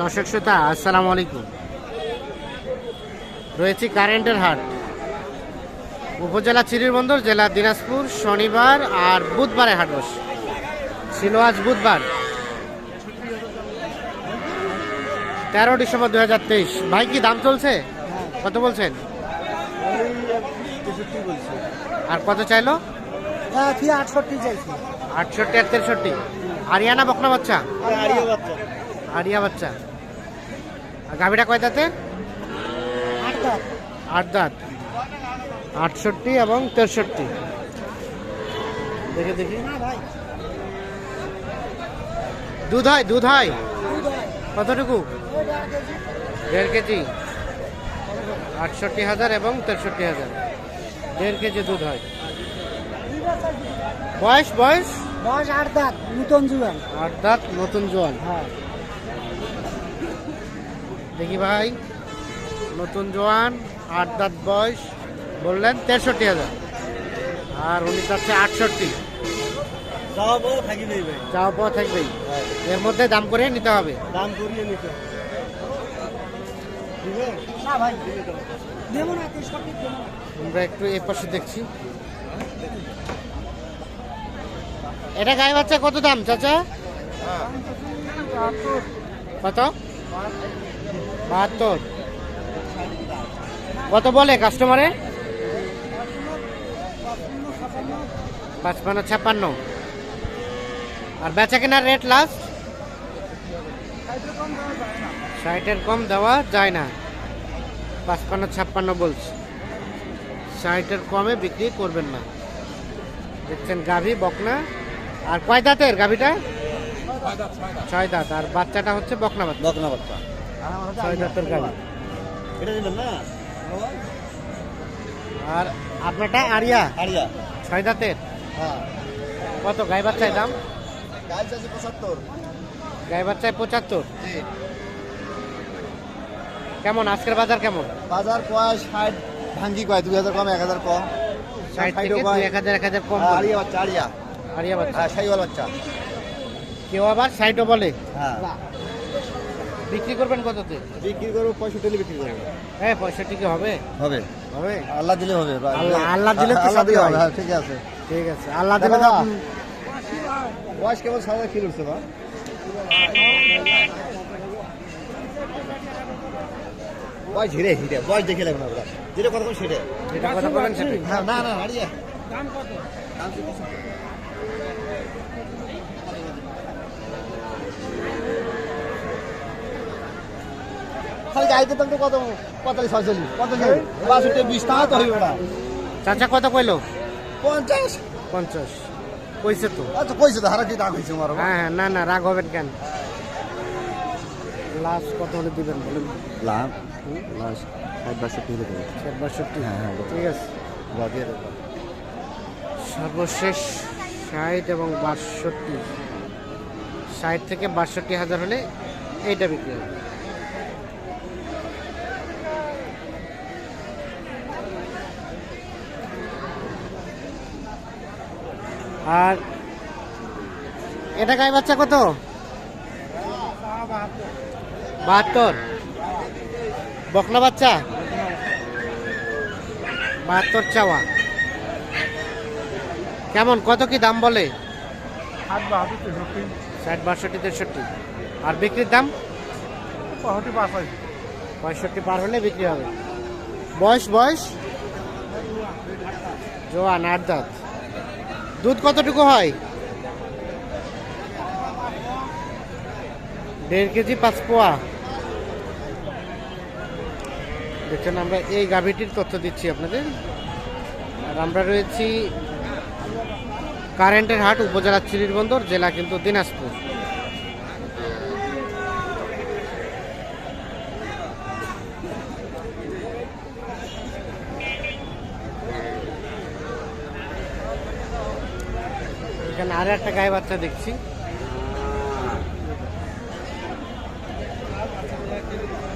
দর্শক শ্রোতা আসসালামু আলাইকুম। রয়েছি কারেন্টের হাট। উপজেলা চিরিরবন্দর জেলা দিনাজপুর শনিবার আর বুধবারে হাট বসে। ছিল আজ বুধবার। তেরো ডিসেম্বর দু হাজার তেইশ। ভাই কি দাম চলছে? কত বলছেন? আর কত চাইলো? হ্যাঁ আটষট্টি আর তেষট্টি। আরিয়ানা বকনা বাচ্চা। আরিয়া বাচ্চা। আর গাভিটা কয় দাঁতে? আট দাঁত। আটষট্টি এবং তেষট্টি। দেখে দেখি। ভাই। দুধ হয় দুধ হয়? কতটুকু? দেড় কেজি। আটষট্টি হাজার এবং তেষট্টি হাজার। দেড় কেজি দুধ হয়। বয়স বয়স? বয়স আট দাঁত নতুন জুয়ান। আট দাঁত নতুন জোয়ান। হ্যাঁ। দেখি ভাই নতুন জোয়ান আট দাঁত বয়স বললেন তেষট্টি হাজার। আর উনি চাচ্ছে আটষট্টি। চাওয়া পাওয়া থাকবেই এর মধ্যে দাম করে নিতে হবে। দাম করিয়ে নিতে। আমরা একটু এ পাশে দেখছি। এটা গায়ে বাচ্চা কত দাম চাচা? কত? বাহাত্তর। কত বলে কাস্টমারে পাঁচপান্ন, ছাপ্পান্ন। আর বেচা কেনার রেট লাস্ট ষাটের কম দেওয়া যায় না। পাঁচপান্ন, ছাপ্পান্ন বলছে। ষাটের কমে বিক্রি করবেন না। দেখছেন গাভী, বকনা। আর কয় দাঁতের গাভীটা? ছয় দাঁত আর বাচ্চাটা হচ্ছে বকনা বাচ্চা বকনা বাচ্চা ছয় দাঁতের গাভী। এটা দিলেন না? আর আপনারটা আরিয়া? ছয় দাঁতের? হ্যাঁ। কত গাই বাচ্চায় দাম? পঁচাত্তর। গাই বাচ্চায় পঁচাত্তর? কেমন আজকের বাজার কেমন? বাজার কয় ষাট ভাঙ্গি কয় দুই হাজার কম এক হাজার কম। ষাট থেকে। এক হাজার এক হাজার কম হ্যাঁ। আড়িয়া বাচ্চা আড়িয়া আরিয়া বাচ্চা। হ্যাঁ বাচ্চা। কেউ আবার ষাটও বলে। হ্যাঁ। বিক্রি করবেন কততে? বিক্রি করব পঁয়ষট্টি হলে বিক্রি করব। হ্যাঁ পঁয়ষট্টি কি হবে? হবে। হবে? আল্লাহ দিলে হবে। আল্লাহ- দিলে আল্লাহ দিলে হবে, হ্যাঁ, ঠিক আছে। ঠিক আছে আল্লাহ দিলে। বয়স কেবল সাদা কিলো উঠছে বা বয়স হিরে হিরে বয়স দেখে লাগবে না যেটা কথা সেটা যেটা কথা বলেন সেটাই। হ্যাঁ না না হারিয়ে। খালি গাইতে দাম তো কত পঁয়তাল্লিশ ছয়চল্লিশ। পঞ্চাশ বাষট্টি বিশ টাকা তো হইবে না। চাচা কত কইলো? পঞ্চাশ। পঞ্চাশ। কইছে তো। আচ্ছা কইছে তো হারা কি দাগ হয়েছে আমার? হ্যাঁ হ্যাঁ না না রাগ হবেন কেন? লাস্ট কত হলে দিবেন বলুন? লাভ লাস্ট ষাট বাষট্টি হলে দেবে ষাট বাষট্টি? হ্যাঁ, হ্যাঁ, ঠিক আছে। বাদিয়ে সর্বশেষ ষাট এবং বাষট্টি। ষাট থেকে বাষট্টি হাজার হলে এইটা বিক্রি হবে। আর এটা গায়ে বাচ্চা কত? বাহাত্তর। বকনা বাচ্চা? বাহাত্তর চাওয়া। কেমন, কত কি দাম বলে? ষাট, বাষট্টি, তেষট্টি। আর বিক্রির দাম? পঁয়ষট্টি পার হলে বিক্রি হবে। বয়স বয়স? জোয়ান, আট দাঁত। দুধ কতটুকু হয়? দেড় কেজি পাঁচ পোয়া। দেখছেন আমরা এই গাভীটির তথ্য দিচ্ছি আপনাদের। আর আমরা রয়েছি কারেন্টের হাট, উপজেলা চিরিরবন্দর জেলা কিন্তু দিনাজপুর। এখানে আরও একটা গায়ে বাচ্চা দেখছি।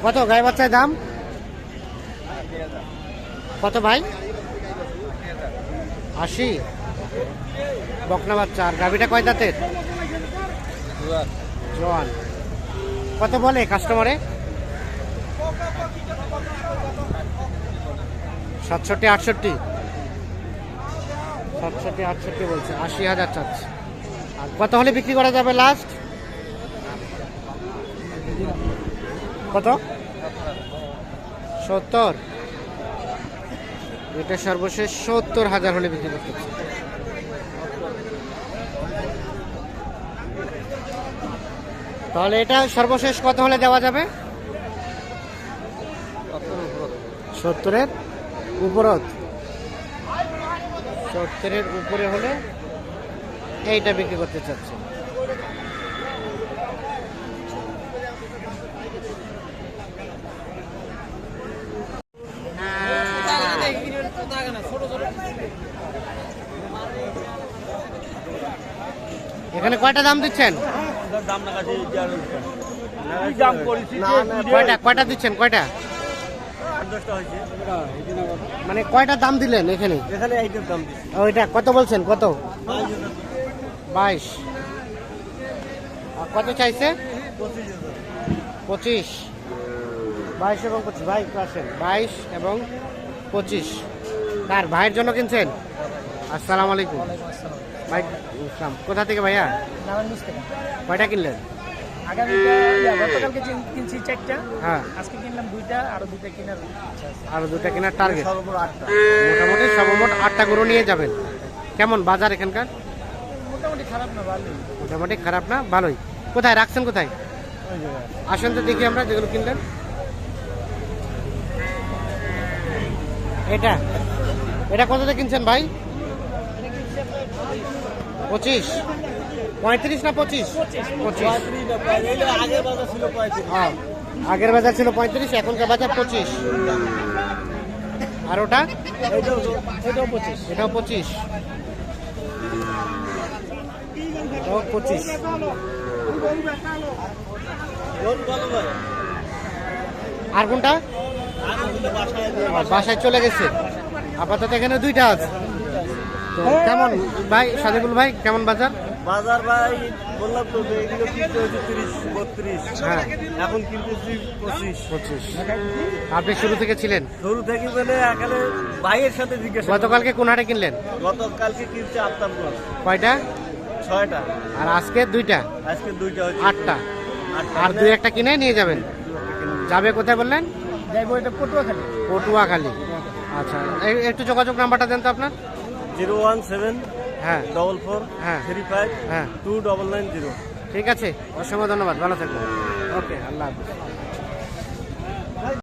কত গায়ে বাচ্চার দাম? কত ভাই? আশি। বকনা বাচ্চা। আর গাভিটা কয় দাঁতের? জোয়ান। কত বলে কাস্টমারে? সাতষট্টি, আটষট্টি। সাতষট্টি, আটষট্টি বলছে, আশি হাজার চাচ্ছে। আর কত হলে বিক্রি করা যাবে লাস্ট কত? সত্তর। এটা সর্বশেষ সত্তর হাজার হলে বিক্রি করতে তাহলে এটা সর্বশেষ কত হলে দেওয়া যাবে? সত্তরের উপরত। সত্তরের উপরে হলে এইটা বিক্রি করতে চাচ্ছে। এখানে কয়টা দাম দিচ্ছেন? কয়টা কয়টা দিচ্ছেন কয়টা? মানে কয়টা দাম দিলেন এখানে? এখানে এইটার দাম দিচ্ছি ওইটা কত বলছেন? কত? বাইশ আর কত চাইছে? পঁচিশ বাইশ এবং পঁচিশ। ভাই আসেন। বাইশ এবং পঁচিশ। কার ভাইয়ের জন্য কিনছেন? আসসালামু আলাইকুম। ভাই ইসলাম কোথা থেকে ভাইয়া? কয়টা কিনলেন? গতকালকে কিনছি চারটা হ্যাঁ। আজকে কিনলাম দুইটা আরও দুইটা কেনার ইচ্ছা আছে। আর দুটা কেনার টার্গেট মোটামুটি সর্বমোট আটটা গরু নিয়ে যাবেন। কেমন বাজার এখানকার? মোটামুটি খারাপ না ভালোই। মোটামুটি খারাপ না ভালোই। কোথায় রাখছেন কোথায়? আসেন তো দেখি আমরা যেগুলো কিনলেন। এটা? এটা কততে কিনছেন ভাই? পঁচিশ। পঁয়ত্রিশ না পঁচিশ? পঁচিশ। হ্যাঁ। আগের বাজার ছিল পঁয়ত্রিশ, এখনকার বাজার পঁচিশ। আর ওটা? এটাও পঁচিশ। পঁচিশ। আর কোনটা? বাসায় চলে গেছে। আপাতত এখানে দুইটা আছে। কেমন? ভাই, সাদিকুল ভাই, কেমন বাজার? বাজার ভাই বললাম তো এগুলো কিনতে হয়েছে তিরিশ বত্রিশ। হ্যাঁ। এখন কিনতেছি পঁচিশ। পঁচিশ। আপনি শুরু থেকে ছিলেন? শুরু থেকে মানে এখানে ভাইয়ের সাথে জিজ্ঞাসা গতকালকে কোন হাটে কিনলেন? গতকালকে কিনছে পর কয়টা? ছয়টা। আর আজকে দুইটা? আজকে দুইটা হচ্ছে আটটা। আর দুই একটা কিনে নিয়ে যাবেন? যাবে। কোথায় বললেন? যাইবো এটা পটুয়াখালী। পটুয়াখালী। আচ্ছা এই- একটু যোগাযোগ নাম্বারটা দেন তো আপনার। জিরো ওয়ান সেভেন হ্যাঁ। ডবল ফোর হ্যাঁ। থ্রি ফাইভ হ্যাঁ। টু ডবল নাইন জিরো ঠিক আছে অসংখ্য ধন্যবাদ ভালো থাকবেন। ওকে আল্লাহ হাফিজ।